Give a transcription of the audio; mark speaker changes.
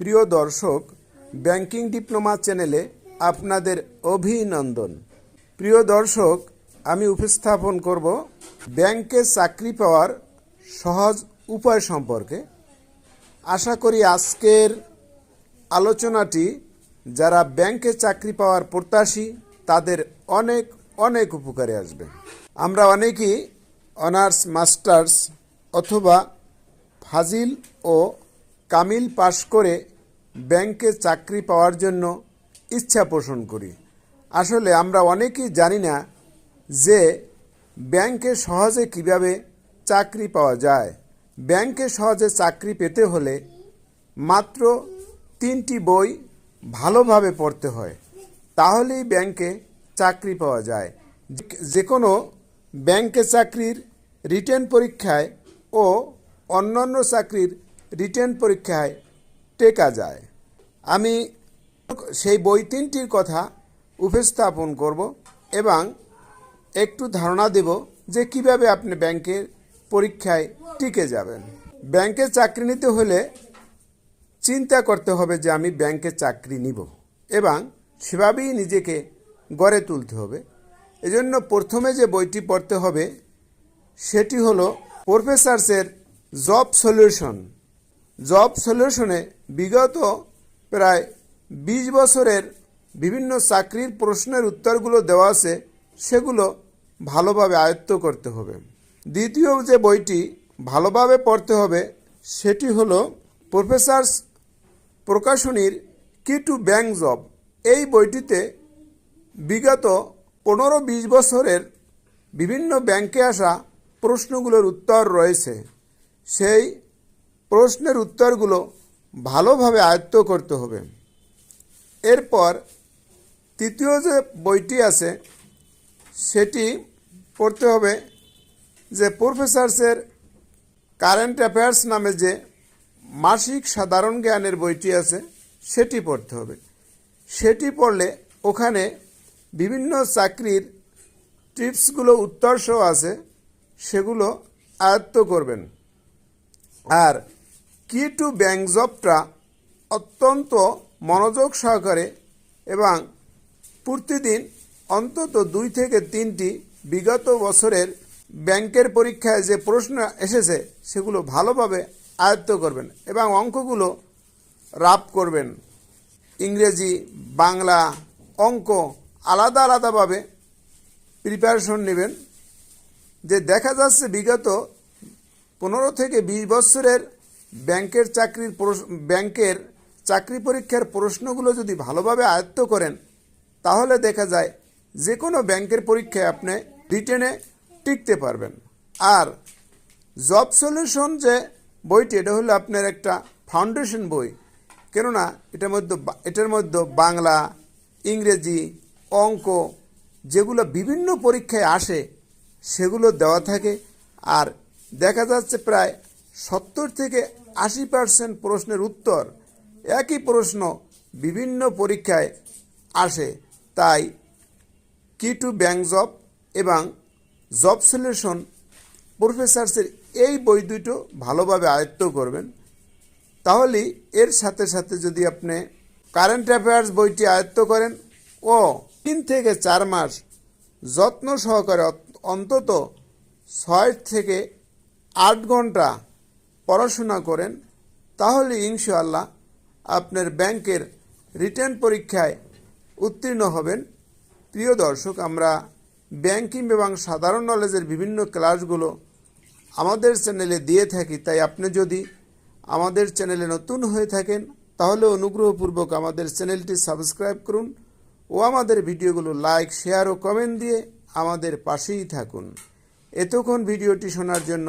Speaker 1: প্রিয় দর্শক, banking diploma চ্যানেলে আপনাদের অভিনন্দন। প্রিয় দর্শক, আমি উপস্থাপন করব ব্যাংকে চাকরি পাওয়ার সহজ উপায় সম্পর্কে। আশা করি আজকের আলোচনাটি যারা ব্যাংকে চাকরি পাওয়ার প্রত্যাশী, তাদের অনেক অনেক উপকারে আসবে। আমরা অনেকেই অনার্স, মাস্টার্স অথবা ফাজিল ও কামিল পাশ করে ব্যাংকে চাকরি পাওয়ার জন্য ইচ্ছা পোষণ করি। আসলে আমরা অনেকেই জানি না যে ব্যাংকে সহজে কীভাবে চাকরি পাওয়া যায়। ব্যাংকে সহজে চাকরি পেতে হলে মাত্র তিনটি বই ভালোভাবে পড়তে হয়, তাহলেই ব্যাংকে চাকরি পাওয়া যায়। যে- কোনো ব্যাংকে চাকরির রিটেন পরীক্ষায় ও অন্যান্য চাকরির রিটেন পরীক্ষায় টেকা যায়। আমি সেই বই তিনটির কথা উপস্থাপন করব এবং একটু ধারণা দেব যে কীভাবে আপনি ব্যাংকের পরীক্ষায় টিকে যাবেন। ব্যাংকে চাকরি নিতে হলে চিন্তা করতে হবে যে আমি ব্যাংকে চাকরি নিব এবং সেভাবেই নিজেকে গড়ে তুলতে হবে। এজন্য প্রথমে যে বইটি পড়তে হবে সেটি হলো প্রফেসার্সের জব সলিউশন। জব সলিউশনে বিগত প্রায় বিশ বছরের বিভিন্ন চাকরির প্রশ্নের উত্তরগুলো দেওয়া আছে, সেগুলো ভালোভাবে আয়ত্ত করতে হবে। দ্বিতীয় যে বইটি ভালোভাবে পড়তে হবে, সেটি হলো প্রফেসরস প্রকাশনীর কি টু ব্যাংক জব। এই বইটিতে বিগত পনেরো বিশ বছরের বিভিন্ন ব্যাংকে আসা প্রশ্নগুলোর উত্তর রয়েছে। সেই প্রশ্নের উত্তরগুলো ভালোভাবে আয়ত্ত করতে হবে। এরপর তৃতীয় যে বইটি আছে, সেটি পড়তে হবে যে প্রফেসরসের কারেন্ট অ্যাফেয়ার্স নামে যে মাসিক সাধারণ জ্ঞানের বইটি আছে, সেটি পড়তে হবে। সেটি পড়লে ওখানে বিভিন্ন চাকরির টিপসগুলো, উত্তরসহ আছে, সেগুলো আয়ত্ত করবেন। আর টু ব্যাংক জবটা অত্যন্ত মনোযোগ সহকারে এবং প্রতিদিন অন্তত দুই থেকে তিনটি বিগত বছরের ব্যাংকের পরীক্ষায় যে প্রশ্ন এসেছে সেগুলো ভালোভাবে আয়ত্ত করবেন এবং অঙ্কগুলো রাপ করবেন। ইংরেজি, বাংলা অঙ্ক আলাদা আলাদাভাবে প্রিপারেশন নেবেন। যে দেখা যাচ্ছে বিগত পনেরো থেকে বিশ বছরের ব্যাংকের চাকরির ব্যাংকের চাকরি পরীক্ষার প্রশ্নগুলো যদি ভালোভাবে আয়ত্ত করেন, তাহলে দেখা যায় যে কোনো ব্যাংকের পরীক্ষায় আপনি রিটেনে টিকতে পারবেন। আর জব সলিউশন যে বইটি, এটা হলো আপনার একটা ফাউন্ডেশন বই। কেননা এটার মধ্যে এটার মধ্যে বাংলা, ইংরেজি, অঙ্ক যেগুলো বিভিন্ন পরীক্ষায় আসে, সেগুলো দেওয়া থাকে। আর দেখা যাচ্ছে প্রায় সত্তর থেকে আশি পার্সেন্ট প্রশ্নের উত্তর একই প্রশ্ন বিভিন্ন পরীক্ষায় আসে। তাই কি টু ব্যাংক জব এবং জব সলিউশন প্রফেসরসের এই বই দুটো ভালোভাবে আয়ত্ত করবেন। তাহলে এর সাথে সাথে যদি আপনি কারেন্ট অ্যাফেয়ার্স বইটি আয়ত্ত করেন ও তিন থেকে চার মাস যত্ন সহকারে অন্তত ছয় থেকে আট ঘণ্টা পড়াশোনা করেন, তাহলে ইনশাআল্লাহ আপনার ব্যাংকের রিটার্ন পরীক্ষায় উত্তীর্ণ হবেন। প্রিয় দর্শক, আমরা ব্যাংকিং এবং সাধারণ নলেজের বিভিন্ন ক্লাসগুলো আমাদের চ্যানেলে দিয়ে থাকি, তাই আপনি যদি আমাদের চ্যানেলে নতুন হয়ে থাকেন, তাহলে অনুগ্রহপূর্বক আমাদের চ্যানেলটি সাবস্ক্রাইব করুন ও আমাদের ভিডিওগুলো লাইক, শেয়ার ও কমেন্ট দিয়ে আমাদের পাশেই থাকুন। এতক্ষণ ভিডিওটি শোনার জন্য